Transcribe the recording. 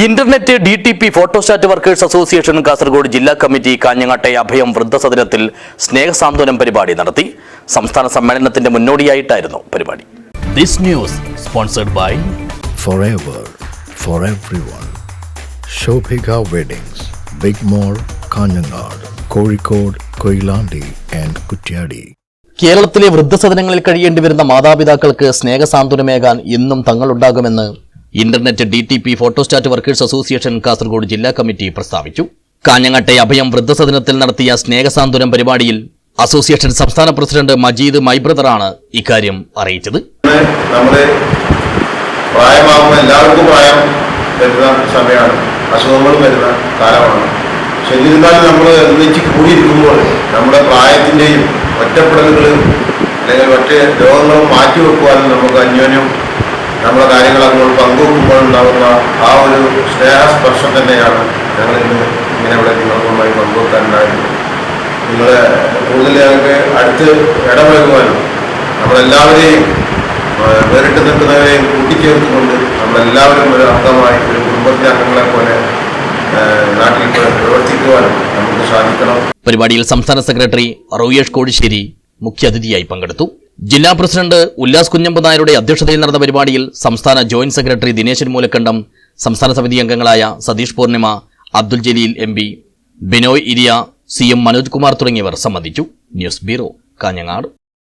Internet D T P photostat workers association Kasaragod ജില്ലാ committee കാഞ്ഞങ്ങാട്ടെ അഭയം വൃദ്ധസദനത്തിൽ സ്നേഹസാന്ത്വനം പരിപാടി നടത്തി സംസ്ഥാന സമ്മേളനത്തിന്റെ മുന്നോടിയായിട്ടായിരുന്നു പരിപാടി this news sponsored by forever for everyone. Shobhika Weddings, Big Mall, Kanyanad, Kozhikode, Koilandi and Kutyadi. കേരളത്തിലെ വൃദ്ധസദനങ്ങളിൽ കഴിയേണ്ടി വരുന്ന മാതാപിതാക്കൾക്ക് സ്നേഹസാന്ത്വനമേകാൻ ഇന്നും തങ്ങളുണ്ടാകുമെന്ന് internet D T P photostat workers association Kasaragod ജില്ലാ കമ്മിറ്റി പ്രസ്താവിച്ചു. കാഞ്ഞങ്ങാട്ടെ അഭയം വൃദ്ധസദനത്തിൽ നടത്തിയ സ്നേഹസാന്ത്വനം പരിപാടിയിൽ അസോസിയേഷൻ സംസ്ഥാന പ്രസിഡന്റ് മജീദ് മൈബ്രദറാണ് ഇക്കാര്യം അറിയിച്ചത്. നമ്മുടെ പ്രായമാകുന്ന എല്ലാവർക്കും പ്രായം വരുന്ന സമയമാണ്. അസുഖങ്ങളും വരുന്ന കാലമാണ്. പക്ഷെ എന്നിരുന്നാലും നമ്മൾ ഒന്നിച്ച് കൂടിയിരിക്കുമ്പോൾ നമ്മുടെ പ്രായത്തിന്റെയും ഒറ്റപ്പെടലുകളും അല്ലെങ്കിൽ മറ്റ് രോഗങ്ങളും മാറ്റിവെക്കുവാനും നമുക്ക് അന്യോന്യം നമ്മുടെ കാര്യങ്ങൾ അങ്ങോട്ട് പങ്കുവെക്കുമ്പോൾ ഉണ്ടാകുന്ന ആ ഒരു സ്നേഹസ്പർശം തന്നെയാണ് ഞങ്ങൾ ഇന്ന് ഇങ്ങനെ ഇവിടെ നിങ്ങൾക്കുമായി പങ്കുവെക്കാനുണ്ടായത്. നിങ്ങളെ കൂടുതൽ ഞങ്ങൾക്ക് അടുത്ത് ഇടപഴകുവാനും നമ്മളെല്ലാവരെയും വേറിട്ട് നിൽക്കുന്നവരെയും കൂട്ടിച്ചേർത്തുകൊണ്ട് നമ്മളെല്ലാവരും ഒരു അംഗമായി ഒരു കുടുംബത്തിലെ അംഗങ്ങളെ പോലെ നാട്ടിൽ പ്ര- പ്രവർത്തിക്കുവാനും നമുക്ക് സാധിക്കണം. പരിപാടിയിൽ സംസ്ഥാന സെക്രട്ടറി റോയേഷ് കോടിശ്ശേരി മുഖ്യാതിഥിയായി പങ്കെടുത്തു. ജില്ലാ പ്രസിഡന്റ് ഉല്ലാസ് കുഞ്ഞമ്പ് നായരുടെ അധ്യക്ഷതയിൽ നടന്ന പരിപാടിയിൽ സംസ്ഥാന ജോയിന്റ് സെക്രട്ടറി ദിനേശൻ മൂലക്കണ്ടം സംസ്ഥാന സമിതി അംഗങ്ങളായ Satheesh Poornima Abdul Jaleel M P Binoy Iriya C M Manoj Kumar തുടങ്ങിയവർ സംബന്ധിച്ചു. News bureau Kanhangad.